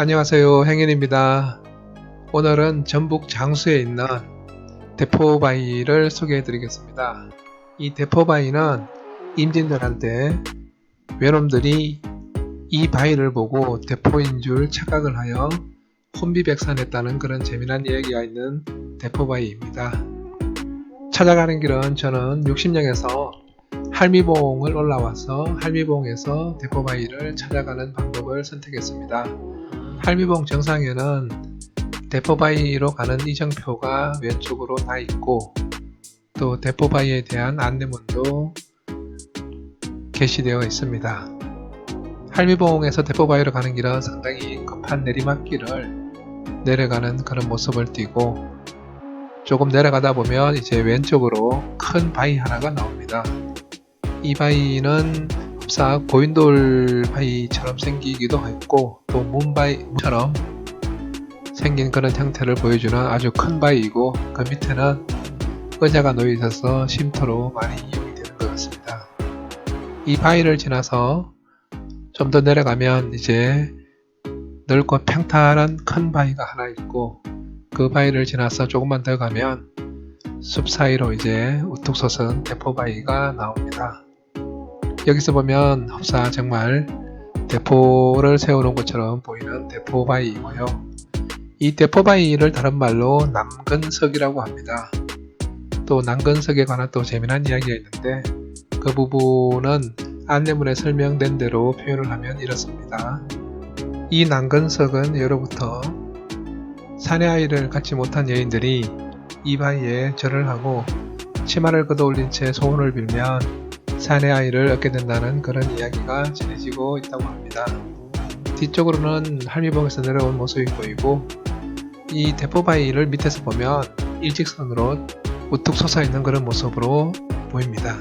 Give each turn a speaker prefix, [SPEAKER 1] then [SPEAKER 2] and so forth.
[SPEAKER 1] 안녕하세요. 행인입니다. 오늘은 전북 장수에 있는 대포바위를 소개해 드리겠습니다. 이 대포바위는 임진왜란 때 외놈들이 이 바위를 보고 대포인 줄 착각을 하여 혼비백산했다는 그런 재미난 이야기가 있는 대포바위입니다. 찾아가는 길은 저는 60령에서 할미봉을 올라와서 할미봉에서 대포바위를 찾아가는 방법을 선택했습니다. 할미봉 정상에는 대포바위로 가는 이정표가 왼쪽으로 나 있고 또 대포바위에 대한 안내문도 게시되어 있습니다. 할미봉에서 대포바위로 가는 길은 상당히 급한 내리막길을 내려가는 그런 모습을 띠고 조금 내려가다 보면 이제 왼쪽으로 큰 바위 하나가 나옵니다. 이 바위는 흡사 고인돌 바위처럼 생기기도 했고 또 문바위처럼 생긴 그런 형태를 보여주는 아주 큰 바위이고 그 밑에는 의자가 놓여 있어서 쉼터로 많이 이용이 되는 것 같습니다. 이 바위를 지나서 좀 더 내려가면 이제 넓고 평탄한 큰 바위가 하나 있고 그 바위를 지나서 조금만 더 가면 숲 사이로 이제 우뚝 솟은 대포바위가 나옵니다. 여기서 보면 흡사 정말 대포를 세우는 것처럼 보이는 대포바위이고요. 이 대포바위를 다른 말로 남근석이라고 합니다. 또 남근석에 관한 또 재미난 이야기가 있는데 그 부분은 안내문에 설명된 대로 표현을 하면 이렇습니다. 이 남근석은 예로부터 사내 아이를 갖지 못한 여인들이 이 바위에 절을 하고 치마를 걷어 올린 채 소원을 빌면 사내 아이를 얻게 된다는 그런 이야기가 전해지고 있다고 합니다. 뒤쪽으로는 할미봉에서 내려온 모습이 보이고 이 대포바위를 밑에서 보면 일직선으로 우뚝 솟아 있는 그런 모습으로 보입니다.